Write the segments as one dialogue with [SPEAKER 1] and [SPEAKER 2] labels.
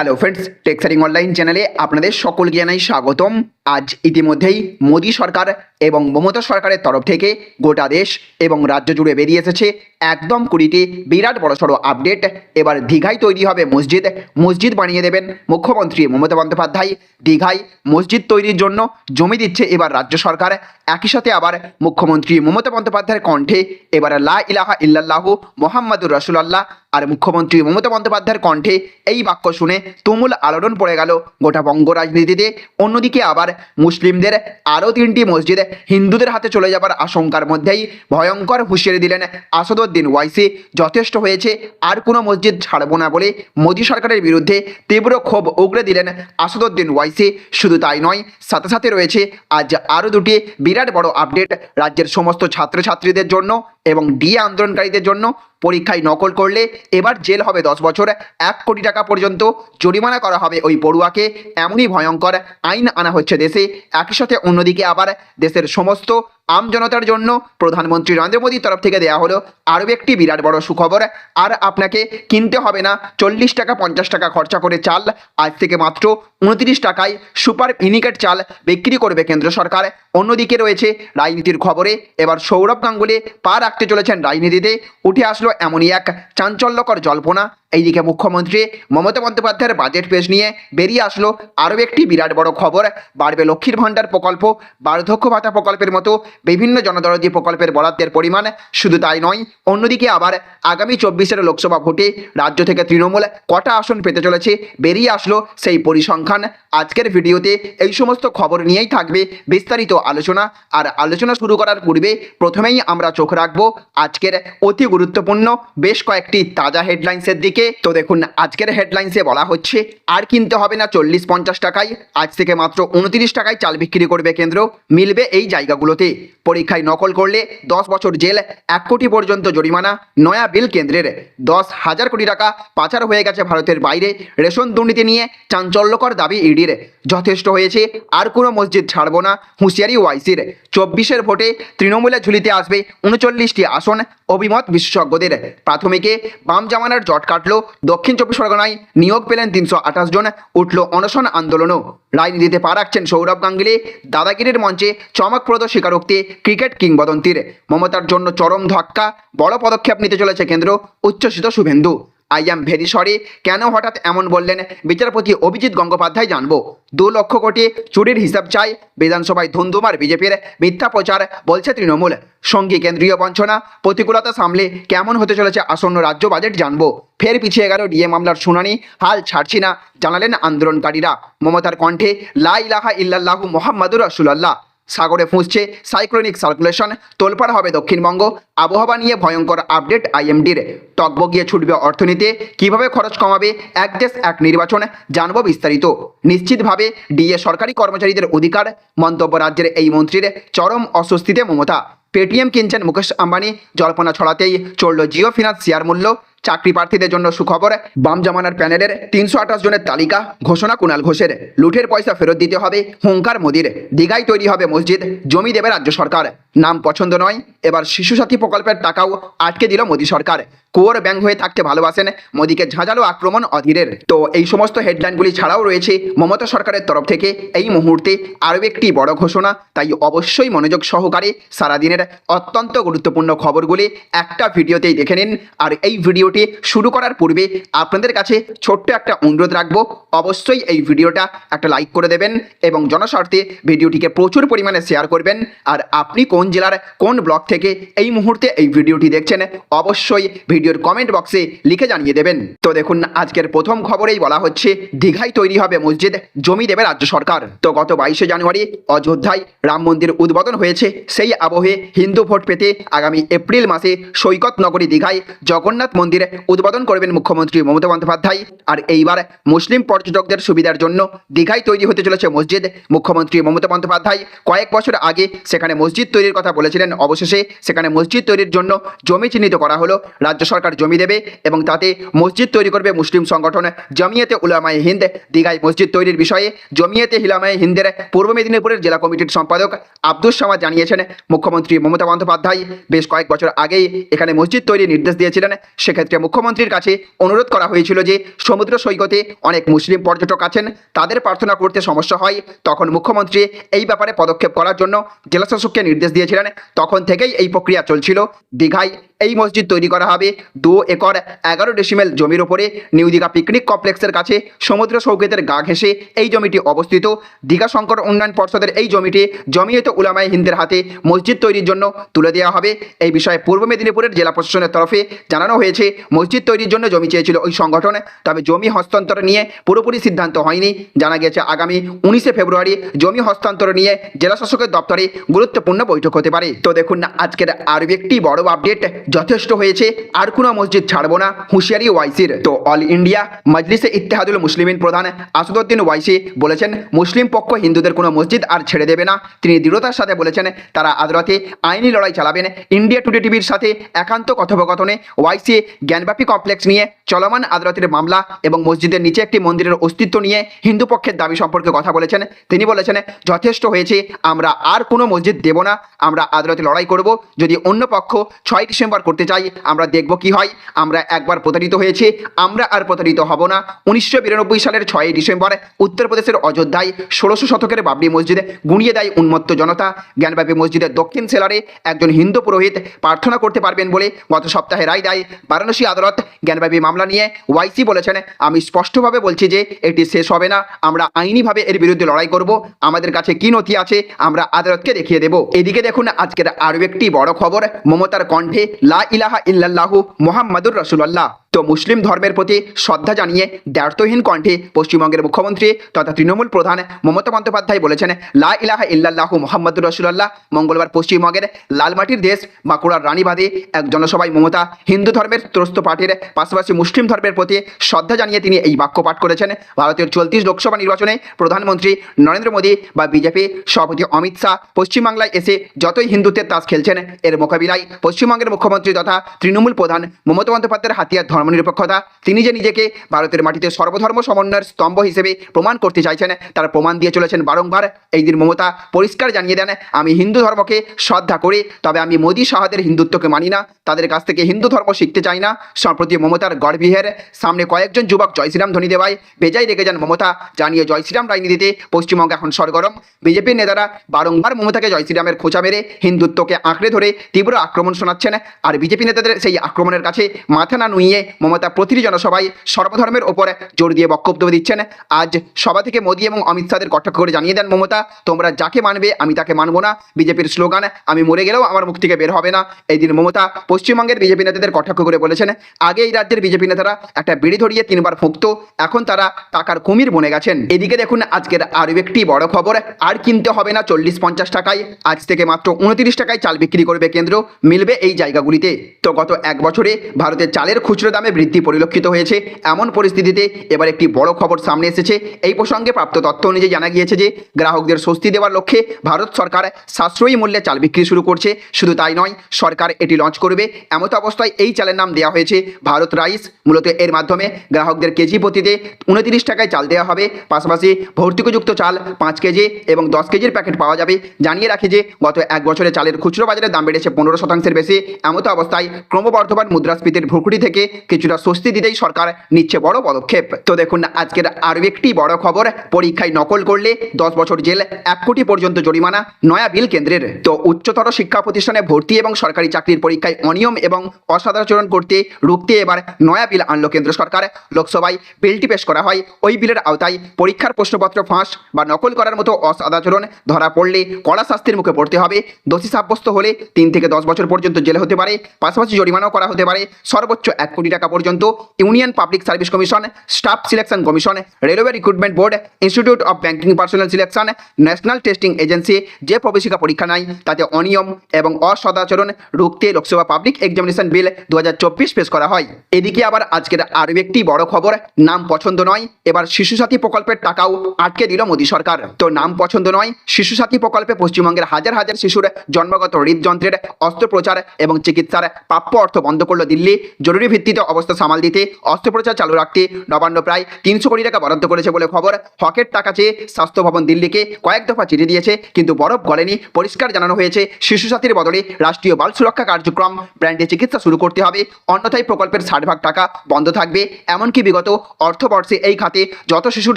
[SPEAKER 1] Hello friends টেক্সারিং online চ্যানেলে আপনাদের সকলকে জানাই স্বাগতম। আজ ইতিমধ্যেই মোদী সরকার এবং মমতা সরকারের তরফ থেকে গোটা দেশ এবং রাজ্য জুড়ে বেরিয়ে এসেছে একদম কুড়িটি বিরাট বড়সড় আপডেট। এবার দীঘায় তৈরি হবে মসজিদ। মসজিদ বানিয়ে দেবেন মুখ্যমন্ত্রী মমতা বন্দ্যোপাধ্যায়। দীঘায় মসজিদ তৈরির জন্য জমি দিচ্ছে এবার রাজ্য সরকার। একই সাথে আবার মুখ্যমন্ত্রী মমতা বন্দ্যোপাধ্যায়ের কণ্ঠে এবার লা ইলাহা ইল্লাল্লাহু মোহাম্মদুর রসুলাল্লাহ আর মুখ্যমন্ত্রী মমতা বন্দ্যোপাধ্যায়ের কণ্ঠে এই বাক্য শুনে তুমুল আলোড়ন পড়ে গেল গোটা বঙ্গ রাজনীতিতে অন্যদিকে আবার মুসলিমদের আরও তিনটি মসজিদ হিন্দুদের হাতে চলে যাবার আশঙ্কার মধ্যেই ভয়ঙ্কর হুঁশিয়ারি দিলেন আসাদুদ্দিন ওয়াইসি। যথেষ্ট হয়েছে, আর কোনো মসজিদ ছাড়বো না বলে মোদী সরকারের বিরুদ্ধে তীব্র ক্ষোভ উগড়ে দিলেন আসাদুদ্দিন ওয়াইসি। শুধু তাই নয়, সাথে সাথে রয়েছে আজ আরও দুটি বিরাট বড় আপডেট। রাজ্যের সমস্ত ছাত্রছাত্রীদের জন্য এবং ডিএ আন্দোলনকারীদের জন্য পরীক্ষায় নকল করলে এবার জেল হবে দশ বছর। এক কোটি টাকা পর্যন্ত জরিমানা করা হবে ওই পড়ুয়াকে। এমনই ভয়ঙ্কর আইন আনা হচ্ছে দেশে। একই সাথে অন্যদিকে আবার দেশের সমস্ত আম জনতার জন্য প্রধানমন্ত্রী নরেন্দ্র মোদীর তরফ থেকে দেওয়া হলো আরও একটি বিরাট বড় সুখবর। আর আপনাকে কিনতে হবে না, চল্লিশ টাকা, পঞ্চাশ টাকা খরচা করে চাল। আজ থেকে মাত্র উনত্রিশ টাকায় সুপার ইনিকেট চাল বিক্রি করবে কেন্দ্র সরকার। অন্যদিকে রয়েছে রাজনীতির খবরে, এবার সৌরভ গাঙ্গুলি পা রাখতে চলেছেন রাজনীতিতে। উঠে আসলো এমনই এক চাঞ্চল্যকর জল্পনা। এইদিকে মুখ্যমন্ত্রী মমতা বন্দ্যোপাধ্যায়ের বাজেট পেশ নিয়ে বেরিয়ে আসলো আরও একটি বিরাট বড় খবর। বাড়বে লক্ষ্মীর ভাণ্ডার প্রকল্প, বার্ধক্য ভাতা প্রকল্পের মতো বিভিন্ন জনদরদি প্রকল্পের বরাদ্দের পরিমাণ। শুধু তাই নয়, অন্যদিকে আবার আগামী চব্বিশের লোকসভা ভোটে রাজ্য থেকে তৃণমূল কটা আসন পেতে চলেছে, বেরিয়ে আসলো সেই পরিসংখ্যান। আজকের ভিডিওতে এই সমস্ত খবর নিয়েই থাকবে বিস্তারিত আলোচনা। আর আলোচনা শুরু করার পূর্বে প্রথমেই আমরা চোখ রাখব আজকের অতি গুরুত্বপূর্ণ, বেশ কয়েকটি তাজা হেডলাইন্সের দিকে। তো দেখুন, আজকের হেডলাইন্সে বলা হচ্ছে, আর কিনতে হবে না চল্লিশ পঞ্চাশ টাকায়, আজ থেকে মাত্র উনত্রিশ টাকায় চাল বিক্রি করবে কেন্দ্র, মিলবে এই জায়গাগুলোতে। পরীক্ষায় নকল করলে দশ বছর জেল, এক কোটি পর্যন্ত জরিমানা, নয়া বিল কেন্দ্রের। দশ হাজার কোটি টাকা পাচার হয়ে গেছে ভারতের বাইরে, রেশন দুর্নীতি নিয়ে চাঞ্চল্যকর দাবি ইডির। যথেষ্ট হয়েছে, আর কোনো মসজিদ ছাড়ব না, হুঁশিয়ারি ওয়াইসির। চব্বিশের ভোটে তৃণমূলে ঝুলিতে আসবে উনচল্লিশটি আসন, অভিমত বিশেষজ্ঞদের। প্রাথমিকে বাম জামানার জট কাটলো দক্ষিণ চব্বিশ পরগনায় নিয়োগ পেলেন তিনশো আঠাশ জন। উঠল অনশন আন্দোলনও। রাজনীতিতে পা রাখছেন সৌরভ গাঙ্গুলি। দাদাগিরির মঞ্চে চমকপ্রদ স্বীকারোক্তি ক্রিকেট কিংবদন্তির। মমতার জন্য চরম ধাক্কা। বড় পদক্ষেপ নিতে চলেছে কেন্দ্র, উচ্ছ্বসিত Suvendu. I am very sorry কেন হঠাৎ এমন বললেন? বিচারপতি অভিজিৎ গঙ্গোপাধ্যায় জানব। দু লক্ষ কোটি চুরির হিসাব চাই। বিধানসভায় ধুন্ধুমার বিজেপির মিথ্যা প্রচার, বলছে তৃণমূল। সঙ্গী কেন্দ্রীয় বঞ্চনা, প্রতিকূলতা সামলে কেমন হতে চলেছে আসন্ন রাজ্য বাজেট জানব। ফের পিছিয়ে গেল ডিএ মামলার শুনানি, হাল ছাড়ছি না, জানালেন আন্দোলনকারীরা। মমতার কণ্ঠে, লা ইলাহা ইল্লাল্লাহু মোহাম্মদুর রসুলাল্লাহ। সাগরে ফুঁসছে সাইক্লোনিক সার্কুলেশন। তোলপাড় হবে দক্ষিণবঙ্গ। আবহাওয়া নিয়ে ভয়ঙ্কর আপডেট আইএমডির। টকবগিয়ে ছুটবে অর্থনীতি। কীভাবে খরচ কমাবে? এক দেশ, এক নির্বাচন। জানব বিস্তারিত। নিশ্চিতভাবে ডিএ সরকারি কর্মচারীদের অধিকার। মন্তব্য রাজ্যের এই মন্ত্রীর চরম অস্বস্তিতে মমতা। পেটিএম কিনছেন মুকেশ আম্বানি। জল্পনা ছড়াতেই চলল জিও ফিনান্স শেয়ার মূল্য। চাকরি প্রার্থীদের জন্য সুখবর, বাম জামানার প্যানেলের তিনশো আঠাশ জনের তালিকা, ঘোষণা কুণাল ঘোষের। লুঠের পয়সা ফেরত দিতে হবে হুঙ্কার মোদির। দীঘায় তৈরি হবে মসজিদ, জমি দেবে রাজ্য সরকার। নাম পছন্দ নয়, এবার শিশু সাথী প্রকল্পের টাকাও আটকে দিল মোদী সরকার। কুয়োর ব্যাং হয়ে থাকতে ভালোবাসেন মোদীকে ঝাঁঝালো আক্রমণ অধীরের। তো এই সমস্ত হেডলাইনগুলি ছাড়াও রয়েছে মমতা সরকারের তরফ থেকে এই মুহূর্তে আরও একটি বড় ঘোষণা। তাই অবশ্যই মনোযোগ সহকারে সারাদিনের অত্যন্ত গুরুত্বপূর্ণ খবরগুলি একটা ভিডিওতেই দেখে নিন। আর এই ভিডিওটি শুরু করার পূর্বে আপনাদের কাছে ছোট্ট একটা অনুরোধ রাখব। অবশ্যই এই ভিডিওটা একটা লাইক করে দেবেন এবং জনস্বার্থে ভিডিওটিকে প্রচুর পরিমাণে শেয়ার করবেন। আর আপনি কোন জেলার কোন ব্লক থেকে এই মুহূর্তে এই ভিডিওটি দেখছেন, অবশ্যই ভিডিওর কমেন্ট বক্সে লিখে জানিয়ে দেবেন। তো দেখুন, আজকের প্রথম খবরেই বলা হচ্ছে, দীঘায় তৈরি হবে মসজিদ জমি দেবে রাজ্য সরকার। তো গত বাইশে জানুয়ারি অযোধ্যায় রাম মন্দির উদ্বোধন হয়েছে, সেই আবহে হিন্দু ভোট পেতে আগামী এপ্রিল মাসে সৈকত নগরী দীঘায় জগন্নাথ মন্দির উদ্বোধন করবেন মুখ্যমন্ত্রী মমতা বন্দ্যোপাধ্যায়। আর এইবার মুসলিম পর্যটকদের সুবিধার জন্য দীঘায় তৈরি হতে চলেছে মসজিদ। মুখ্যমন্ত্রী মমতা বন্দ্যোপাধ্যায় কয়েক বছর আগে সেখানে মসজিদ তৈরির কথা বলেছিলেন। অবশেষে সেখানে মসজিদ তৈরির জন্য জমি চিহ্নিত করা হলো। রাজ্য সরকার জমি দেবে এবং তাতে মসজিদ তৈরি করবে মুসলিম সংগঠন। জমিয়েতে উলামায়ে হিন্দ দীঘায় মসজিদ তৈরির বিষয়ে জমিয়েতে হিলামায়ে হিন্দের পূর্ব মেদিনীপুরের জেলা কমিটির সম্পাদক আব্দুস সামাদ জানিয়েছেন, মুখ্যমন্ত্রী মমতা বন্দ্যোপাধ্যায় বেশ কয়েক বছর আগেই এখানে মসজিদ তৈরির নির্দেশ দিয়েছিলেন। সেক্ষেত্রে মুখ্যমন্ত্রীর কাছে অনুরোধ করা হয়েছিল যে সমুদ্র সৈকতে অনেক মুসলিম পর্যটক আছেন, তাদের প্রার্থনা করতে সমস্যা হয়, তখন মুখ্যমন্ত্রী এই ব্যাপারে পদক্ষেপ করার জন্য জেলাশাসককে নির্দেশ দিয়েছিলেন। তখন থেকেই এই প্রক্রিয়া চলছিল। দীঘায় এই মসজিদ তৈরি করা হবে দু একর এগারো ডেসিমেল জমির ওপরে নিউ দীঘা পিকনিক কমপ্লেক্সের কাছে সমুদ্র সৌকেতের গা ঘেঁষে এই জমিটি অবস্থিত। দীঘা শঙ্কর উন্নয়ন পর্ষদের এই জমিটি জমিয়ত উলামায়ে হিন্দের হাতে মসজিদ তৈরির জন্য তুলে দেওয়া হবে। এই বিষয়ে পূর্ব মেদিনীপুরের জেলা প্রশাসনের তরফে জানানো হয়েছে, মসজিদ তৈরির জন্য জমি চেয়েছিল ওই সংগঠন, তবে জমি হস্তান্তর নিয়ে পুরোপুরি সিদ্ধান্ত হয়নি। জানা গেছে আগামী উনিশে ফেব্রুয়ারি জমি হস্তান্তর নিয়ে জেলা শাসকের দপ্তরে গুরুত্বপূর্ণ বৈঠক হতে পারে। তো দেখুন না, আজকের আরও একটি বড় আপডেট যথেষ্ট হয়েছে, আর কোনো মসজিদ ছাড়বো না, হুঁশিয়ারি ওয়াইসির। তো অল ইন্ডিয়া মজলিসে ইত্তেহাদুল মুসলিমিন প্রধান আসাদুদ্দিন ওয়াইসি বলেছেন, মুসলিম পক্ষ হিন্দুদের কোনো মসজিদ আর ছেড়ে দেবে না। তিনি দৃঢ়তার সাথে বলেছেন, তারা আদালতে আইনি লড়াই চালাবেন। ইন্ডিয়া টুডে টিভির সাথে একান্ত কথোপকথনে ওয়াইসি জ্ঞানব্যাপী কমপ্লেক্স নিয়ে চলমান আদালতের মামলা এবং মসজিদের নিচে একটি মন্দিরের অস্তিত্ব নিয়ে হিন্দু পক্ষের দাবি সম্পর্কে কথা বলেছেন। তিনি বলেছেন, যথেষ্ট হয়েছে, আমরা আর কোনো মসজিদ দেব না, আমরা আদালতে লড়াই করব। যদি অন্য পক্ষ ছয় ডিসেম্বর করতে চাই, আমরা দেখব কি হয়। আমরা একবার প্রতারিত হয়েছি, আমরা আর প্রতারিত হব না। উনিশশো বিরানব্বই সালের ছয়ই ডিসেম্বর, উত্তরপ্রদেশের অযোধ্যায় ষোলোশো শতকের বাবরি মসজিদে গুঁড়িয়ে দেয় উন্মত্ত জনতা। জ্ঞানব্যাপী মসজিদের দক্ষিণ সেলারে একজন হিন্দু পুরোহিত প্রার্থনা করতে পারবেন বলে গত সপ্তাহে রায় দেয় বারাণসী আদালত। জ্ঞানব্যাপী মামলা নিয়ে ওয়াইসি বলেছেন, আমি স্পষ্টভাবে বলছি যে এটি শেষ হবে না। আমরা আইনিভাবে এর বিরুদ্ধে লড়াই করব। আমাদের কাছে কি নথি আছে, আমরা আদালতকে দেখিয়ে দেব। এদিকে দেখুন, আজকের আরও একটি বড় খবর। মমতার কণ্ঠে লা ইলাহা ইল্লাল্লাহু মোহাম্মদুর রসুলাল্লাহ। তো মুসলিম ধর্মের প্রতি শ্রদ্ধা জানিয়ে দ্ব্যর্থহীন কণ্ঠে পশ্চিমবঙ্গের মুখ্যমন্ত্রী তথা তৃণমূল প্রধান মমতা বন্দ্যোপাধ্যায় বলেছেন, লা ইলাহা ইল্লাল্লাহু মোহাম্মদুর রসুল্লাহ মঙ্গলবার পশ্চিমবঙ্গের লালমাটির দেশ, বাঁকুড়ার রানীবাদে এক জনসভায় মমতা হিন্দু ধর্মের ত্রস্ত পাঠের পাশাপাশি মুসলিম ধর্মের প্রতি শ্রদ্ধা জানিয়ে তিনি এই বাক্য পাঠ করেছেন। ভারতের চলতি লোকসভা নির্বাচনে প্রধানমন্ত্রী নরেন্দ্র মোদী বা বিজেপি সভাপতি অমিত শাহ পশ্চিমবাংলায় এসে যতই হিন্দুত্বের তাস খেলছেন, এর মোকাবিলায় পশ্চিমবঙ্গের মুখ্যমন্ত্রী তথা তৃণমূল প্রধান মমতা বন্দ্যোপাধ্যায়ের হাতিয়ার ধর্মনিরপেক্ষতা তিনি যে নিজেকে ভারতের মাটিতে সর্বধর্ম সমন্বয়ের স্তম্ভ হিসেবে প্রমাণ করতে চাইছেন, তার প্রমাণ দিয়ে চলেছেন বারংবার। এই দিন মমতা পরিষ্কার জানিয়ে দেন, আমি হিন্দু ধর্মকে শ্রদ্ধা করি, তবে আমি মোদী শাহাদের হিন্দুত্বকে মানি না, তাদের কাছ থেকে হিন্দু ধর্ম শিখতে চাই না। সম্প্রতি মমতার গড়বিহের সামনে কয়েকজন যুবক জয় শ্রীরাম ধ্বনি দেওয়ায় বেজায় রেগে যান মমতা, জানিয়ে জয়শ্রীরাম রাজনীতিতে পশ্চিমবঙ্গ এখন সরগরম। বিজেপির নেতারা বারংবার মমতাকে জয় শ্রীরামের খোঁচা মেরে হিন্দুত্বকে আঁকড়ে ধরে তীব্র আক্রমণ শোনাচ্ছেন, আর বিজেপি নেতাদের সেই আক্রমণের কাছে মাথা না নুইয়ে মমতা প্রতিটি জনসভায় সর্বধর্মের ওপর জোর দিয়ে বক্তব্য দিচ্ছেন। আজ সভা থেকে মোদী এবং অমিত শাহের কটাক্ষ করে জানিয়ে দেন মমতা, তোমরা যাকে মানবে, আমি তাকে মানবো না। বিজেপির স্লোগান, আমি মরে গেলেও আমার মুখ থেকে বের হবে না। এই দিন মমতা পশ্চিমবঙ্গের বিজেপি নেতাদের কটাক্ষ করে বলেছেন, আগে এই রাজ্যের বিজেপি নেতারা একটা বিড়ি ধরিয়ে তিনবার ফুঁকতো, এখন তারা টাকার কুমির বনে গেছেন। এদিকে দেখুন, আজকের আরও একটি বড় খবর, আর কিনতে হবে না চল্লিশ পঞ্চাশ টাকায়, আজ থেকে মাত্র উনত্রিশ টাকায় চাল বিক্রি করবে কেন্দ্র, মিলবে এই জায়গাগুলিতে। তো গত এক বছরে ভারতের চালের খুচরো বৃদ্ধি পরিলক্ষিত হয়েছে। এমন পরিস্থিতিতে এবার একটি বড় খবর সামনে এসেছে। এই প্রসঙ্গে প্রাপ্ত তথ্য অনুযায়ী জানা গিয়েছে যে, গ্রাহকদের স্বস্তি দেওয়ার লক্ষ্যে ভারত সরকার সাশ্রয়ী মূল্যে চাল বিক্রি শুরু করছে। শুধু তাই নয়, সরকার এটি লঞ্চ করবে। এমত অবস্থায় এই চালের নাম দেওয়া হয়েছে ভারত রাইস। মূলত এর মাধ্যমে গ্রাহকদের কেজি প্রতিতে উনত্রিশ টাকায় চাল দেওয়া হবে। পাশাপাশি ভর্তুকিযুক্ত চাল পাঁচ কেজি এবং দশ কেজির প্যাকেট পাওয়া যাবে। জানিয়ে রাখি যে, গত এক বছরে চালের খুচরো বাজারের দাম বেড়েছে পনেরো শতাংশের বেশি। এমত অবস্থায় ক্রমবর্ধমান মুদ্রাস্ফীতির ভ্রুকুটি থেকে কিছুটা স্বস্তি দিতেই সরকার নিচ্ছে বড় পদক্ষেপ। তো দেখুন, আজকের আরও একটি বড় খবর, পরীক্ষায় নকল করলে দশ বছর জেল, এক কোটি পর্যন্ত জরিমানা, নয়া বিল কেন্দ্রের। তো উচ্চতর শিক্ষা প্রতিষ্ঠানে ভর্তি এবং সরকারি চাকরির পরীক্ষায় অনিয়ম এবং অসদাচরণ করতে রুখতে এবার নয়া বিল আনলো কেন্দ্র সরকার। লোকসভায় বিলটি পেশ করা হয়। ওই বিলের আওতায় পরীক্ষার প্রশ্নপত্র ফাঁস বা নকল করার মতো অসদাচরণ ধরা পড়লে কড়া শাস্তির মুখে পড়তে হবে। দোষী সাব্যস্ত হলে তিন থেকে দশ বছর পর্যন্ত জেল হতে পারে। পাশাপাশি জরিমানাও করা হতে পারে। সর্বোচ্চ এক কোটি টাকা টাকা পর্যন্ত Union Public Service Commission, Staff Selection Commission, Railway Recruitment Board, Institute of Banking Personnel Selection, National Testing Agency যে প্রবেশিকা পরীক্ষা নেয়, তাতে অনিয়ম এবং অসদাচরণ রুখতে লোকসভা পাবলিক এক্সামিনেশন বিল দু পেশ করা হয়। এদিকে আবার আজকের আরও একটি বড় খবর, নাম পছন্দ নয়, এবার শিশু সাথী প্রকল্পের টাকাও আটকে দিল মোদী সরকার। তো নাম পছন্দ নয় শিশু সাথী প্রকল্পে পশ্চিমবঙ্গের হাজার হাজার শিশুর জন্মগত হৃদযন্ত্রের অস্ত্রোপচার এবং চিকিৎসার প্রাপ্য অর্থ বন্ধ করল দিল্লি। জরুরি ভিত্তিতে অবস্থা সামাল দিতে অস্ত্রোপচার চালু রাখতে নবান্ন প্রায় তিনশো কোটি টাকা বরাদ্দ করেছে বলে খবর। হকের টাকা চেয়ে স্বাস্থ্য ভবন দিল্লিকে কয়েক দফা চিঠি দিয়েছে, কিন্তু বরফ গলেনি, পরিষ্কার জানানো হয়েছে শিশু সাথীর বদলে রাষ্ট্রীয় বাল সুরক্ষা কার্যক্রম। ব্র্যান্ডে চিকিৎসা শুরু করতে হবে, অন্যথায় প্রকল্পের ষাট ভাগ টাকা বন্ধ থাকবে। এমনকি বিগত অর্থবর্ষে এই খাতে যত শিশুর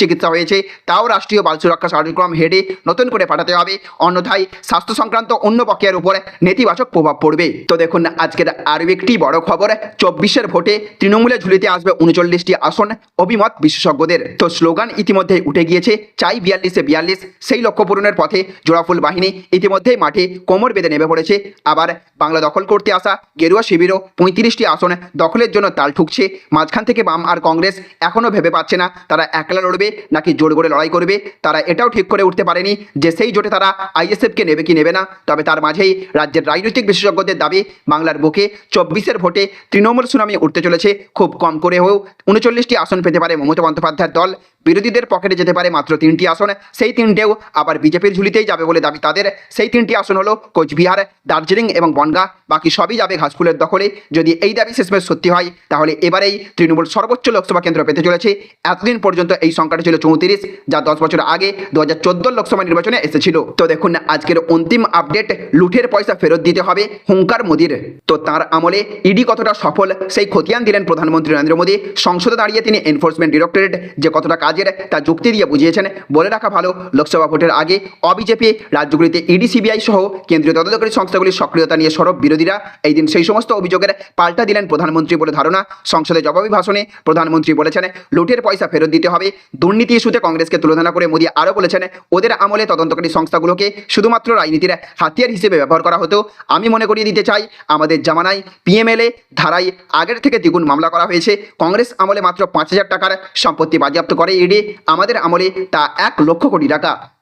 [SPEAKER 1] চিকিৎসা হয়েছে, তাও রাষ্ট্রীয় বাল সুরক্ষা কার্যক্রম হেডে নতুন করে পাঠাতে হবে। অন্যথায় স্বাস্থ্য সংক্রান্ত অন্য প্রক্রিয়ার উপর নেতিবাচক প্রভাব পড়বে। তো দেখুন, আজকের আরও একটি বড় খবর, চব্বিশের ভোটে তৃণমূলে ঝুলিতে আসবে উনচল্লিশটি আসন অভিমত বিশেষজ্ঞদের। তো স্লোগান ইতিমধ্যে উঠে গিয়েছে, চাই বিয়াল্লিশে বিয়াল্লিশ, সেই লক্ষ্য পূরণের পথে জোড়াফুল বাহিনী ইতিমধ্যেই মাঠে কোমর বেঁধে নেমে পড়েছে। আবার বাংলা দখল করতে আসা গেরুয়া শিবিরও পঁয়ত্রিশটি আসন দখলের জন্য তাল ঠুকছে। মাঝখান থেকে বাম আর কংগ্রেস এখনও ভেবে পাচ্ছে না, তারা একলা লড়বে নাকি জোর করে লড়াই করবে? তারা এটাও ঠিক করে উঠতে পারেনি যে সেই জোটে তারা আইএসএফকে নেবে কি নেবে না। তবে তার মাঝেই রাজ্যের রাজনৈতিক বিশেষজ্ঞদের দাবি, বাংলার বুকে চব্বিশের ভোটে তৃণমূল সুনামি উঠতে চলেছে, খুব কম করে হয়েও উনচল্লিশটি আসন পেতে পারে মমতা বন্দ্যোপাধ্যায়ের দল। বিরোধীদের পকেটে যেতে পারে মাত্র তিনটি আসন, সেই তিনটেও আবার বিজেপির ঝুলিতেই যাবে বলে দাবি তাদের। সেই তিনটি আসন হলো কোচবিহার, দার্জিলিং এবং বনগা। বাকি সবই যাবে ঘাসফুলের দখলে। যদি এই দাবি শেষমেশ সত্যি হয়, তাহলে এবারেই তৃণমূল সর্বোচ্চ লোকসভা কেন্দ্র পেতে চলেছে। এতদিন পর্যন্ত এই সংখ্যাটা ছিল চৌত্রিশ, যা দশ বছর আগে দু হাজার লোকসভা নির্বাচনে এসেছিল। তো দেখুন, আজকের অন্তিম আপডেট, লুঠের পয়সা ফেরত দিতে হবে হুঙ্কার মোদির। তো তার আমলে ইডি কতটা সফল, সেই খতিয়ান দিলেন প্রধানমন্ত্রী নরেন্দ্র মোদী। সংসদে দাঁড়িয়ে তিনি এনফোর্সমেন্ট ডিরেক্টরেট যে কতটা কাজের, তা যুক্তি দিয়ে বুঝিয়েছেন। বলে রাখা ভালো, লোকসভা ভোটের আগে অবিজেপি রাজ্যগুলিতে ইডি সিবিআই সহ কেন্দ্রীয় তদন্তকারী সংস্থাগুলির সক্রিয়তা নিয়ে সরব বিরোধীরা এই দিন সেই সমস্ত অভিযোগের পাল্টা দিলেন প্রধানমন্ত্রী বলে ধারণা। সংসদে জবাবি ভাষণে প্রধানমন্ত্রী বলেছেন, লুটের পয়সা ফেরত দিতে হবে। দুর্নীতি ইস্যুতে কংগ্রেসকে তুলনা করে মোদী আরও বলেছেন, ওদের আমলে তদন্তকারী সংস্থাগুলোকে শুধুমাত্র রাজনীতির হাতিয়ার হিসেবে ব্যবহার করা হতো। আমি মনে করিয়ে দিতে চাই, আমাদের জামানায় পিএমএলএ ধারায় আগের থেকে দ্বিগুণ মামলা করা হয়েছে। কংগ্রেস আমলে মাত্র পাঁচ হাজার টাকার সম্পত্তি বাজেয়াপ্ত করে ইডি আমাদের আমলে তা এক লক্ষ কোটি টাকা।